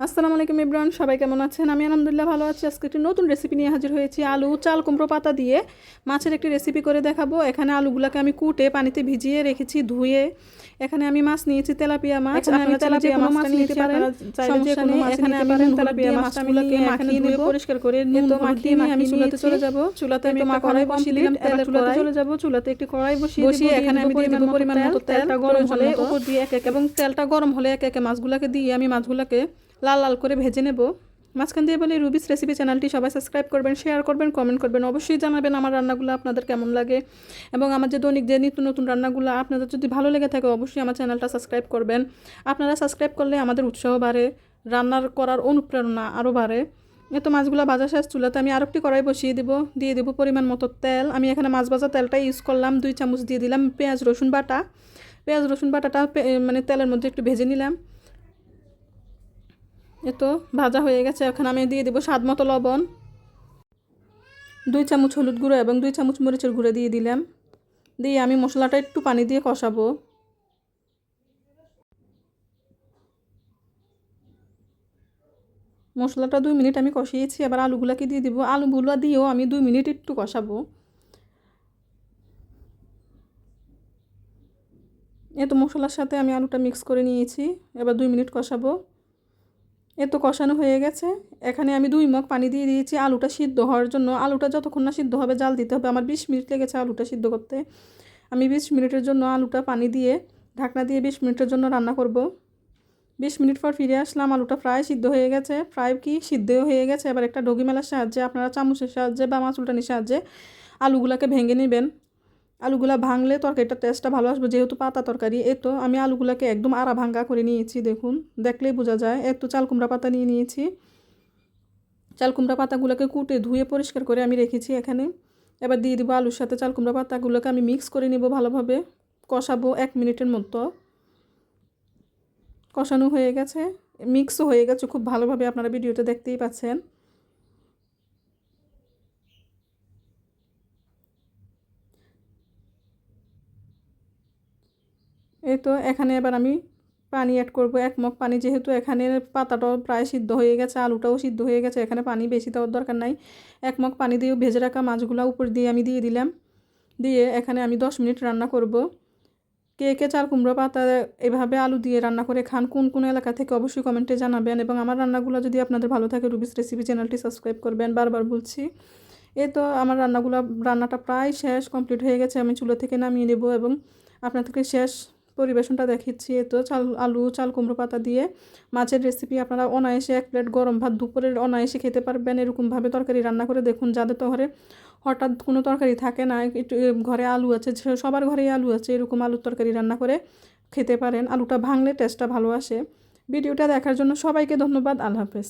আসসালামু আলাইকুম ইব্রান সবাই কেমন আছেন? আমি আলহামদুলিল্লাহ ভালো আছি। আজকে একটি নতুন রেসিপি নিয়ে হাজির হয়েছি আলু চাল কুমড়ো পাতা দিয়ে। মাছের একটি রেসিপি করে দেখাবো। এখানে আলুগুলোকে আমি কুটে পানিতে ভিজিয়ে রেখেছি ধুয়ে। এখানে আমি মাছ নিয়েছি তেলাপিয়া মাছ। আমি তেলাপিয়া মাছ নিতে পারেন। সমস্যা নেই। এখানে আমি তেলাপিয়া মাছগুলোকে মাখিয়ে নেব। পরিষ্কার করে নুন মাখিয়ে নিয়ে আমি চুলাতে চলে যাব। চুলাতে আমি একটা কড়াই বসিয়ে দিলাম চুলাতে চলে যাব। চুলাতে একটি কড়াই বসিয়ে বসিয়ে এখানে আমি দিয়ে পরিমাণ পরিমাণ মতো তেলটা গরম হলে। উপর দিয়ে এক এক এবং তেলটা গরম হলে এক এক মাছগুলোকে দিয়ে আমি মাছগুলোকে লাল লাল করে ভেজে নেব। মাঝখান দিয়ে বলি রুবিস রেসিপি চ্যানেলটি সবাই সাবস্ক্রাইব করবেন শেয়ার করবেন কমেন্ট করবেন, অবশ্যই জানাবেন আমার রান্নাগুলো আপনাদের কেমন লাগে। এবং আমার যে দৈনিক যে নিত্য নতুন রান্নাগুলো আপনাদের যদি ভালো লেগে থাকে অবশ্যই আমার চ্যানেলটা সাবস্ক্রাইব করবেন। আপনারা সাবস্ক্রাইব করলে আমাদের উৎসাহ বাড়ে, রান্নার করার অনুপ্রেরণা আরও বাড়ে। তো মাছগুলো ভাজা শেষ, চুলাতে আমি আরেকটি কড়াই বসিয়ে দেব, দিয়ে দেবো পরিমাণ মতো তেল। আমি এখানে মাছ ভাজা তেলটা ইউজ করলাম, দুই চামচ দিয়ে দিলাম পেঁয়াজ রসুন বাটা। পেঁয়াজ রসুন বাটাটা মানে তেলের মধ্যে একটু ভেজে নিলাম। এ তো ভাজা হয়ে গেছে, এখন আমি দিয়ে দেবো স্বাদ মতো লবণ। দুই চামচ হলুদ গুঁড়ো এবং দুই চামচ মরিচের গুঁড়ো দিয়ে দিলাম। দিয়ে আমি মশলাটা একটু পানি দিয়ে কষাবো। মশলাটা দুই মিনিট আমি কষিয়েছি, এবার আলুগুলোকে দিয়ে দিব। আলুগুলো দিয়েও আমি দুই মিনিট একটু কষাবো। এ তো মশলার সাথে আমি আলুটা মিক্স করে নিয়েছি, এবার দুই মিনিট কষাবো। এ তো কষানো হয়ে গেছে। এখানে আমি দুই মগ পানি দিয়ে দিয়েছি। আলুটা সিদ্ধ হওয়ার জন্য আলুটা যতক্ষণ না সিদ্ধ হবে, জাল দিতে হবে। আমার বিশ মিনিট লেগেছে আলুটা সিদ্ধ করতে। আমি বিশ মিনিটের জন্য আলুটা পানি দিয়ে, ঢাকনা দিয়ে বিশ মিনিটের জন্য রান্না করব। বিশ মিনিট পর ফিরে আসলাম। আলুটা প্রায় সিদ্ধ হয়ে গেছে। প্রায় কি সিদ্ধও হয়ে গেছে। এবার একটা ডগি মেলার সাহায্যে, আপনারা চামচের সাহায্যে বা মাছ উল্টানির সাহায্যে আলুগুলাকে ভেঙে নেবেন। আলুগুলা ভাঙলে তরকারিটার টেস্টটা ভালো আসবে। যেহেতু পাতা তরকারি এ তো আমি আলুগুলাকে একদম আড়া ভাঙ্গা করে নিয়েছি, দেখুন। দেখলেই বোঝা যায়। একটু চাল কুমড়া পাতা নিয়ে নিয়েছি। চাল কুমড়া পাতাগুলোকে কুটে ধুয়ে পরিষ্কার করে আমি রেখেছি এখানে। এবার দিয়ে দিব আলুর সাথে চাল কুমড়া পাতাগুলোকে আমি মিক্স করে নিব ভালোভাবে। কষাবো এক মিনিটের মতো। কষানো হয়ে গেছে। মিক্সও হয়ে গেছে, খুব ভালোভাবে আপনারা ভিডিওতে দেখতেই পাচ্ছেন। এই তো এখানে এবার আমি পানি অ্যাড করব। এক মগ পানি যেহেতু এখানে পাতাটাও প্রায় সিদ্ধ হয়ে গেছে, আলুটাও সিদ্ধ হয়ে গেছে, এখানে পানি বেশি দেওয়ার দরকার নাই। এক মগ পানি দিয়ে ভেজে রাখা মাছগুলো উপর দিয়ে আমি দিয়ে দিলাম। দিয়ে এখানে আমি দশ মিনিট রান্না করব। কে কে চাল কুমড়ো পাতা এভাবে আলু দিয়ে রান্না করে খান, কোন কোন এলাকা থেকে অবশ্যই কমেন্টে জানাবেন। এবং আমার রান্নাগুলো যদি আপনাদের ভালো থাকে রুবিস রেসিপি চ্যানেলটি সাবস্ক্রাইব করবেন। বারবার বলছি এ তো আমার রান্নাগুলো, রান্নাটা প্রায় শেষ কমপ্লিট হয়ে গেছে। আমি চুলো থেকে নামিয়ে নেব এবং আপনাদেরকে শেষ পরিবেশনটা দেখিয়েছি এ তো চাল, আলু, চাল, কুমড়ো পাতা দিয়ে মাছের রেসিপি আপনারা অনায়াসে এক প্লেট গরম ভাত দুপুরের অনায়াসে খেতে পারবেন। এরকমভাবে তরকারি রান্না করে দেখুন, যাদের তো ঘরে হঠাৎ কোনো তরকারি থাকে না, একটু ঘরে আলু আছে সবার ঘরেই আলু আছে, এরকম আলুর তরকারি রান্না করে খেতে পারেন। আলুটা ভাঙলে টেস্টটা ভালো আসে। ভিডিওটা দেখার জন্য সবাইকে ধন্যবাদ। আল্লাহ হাফেজ।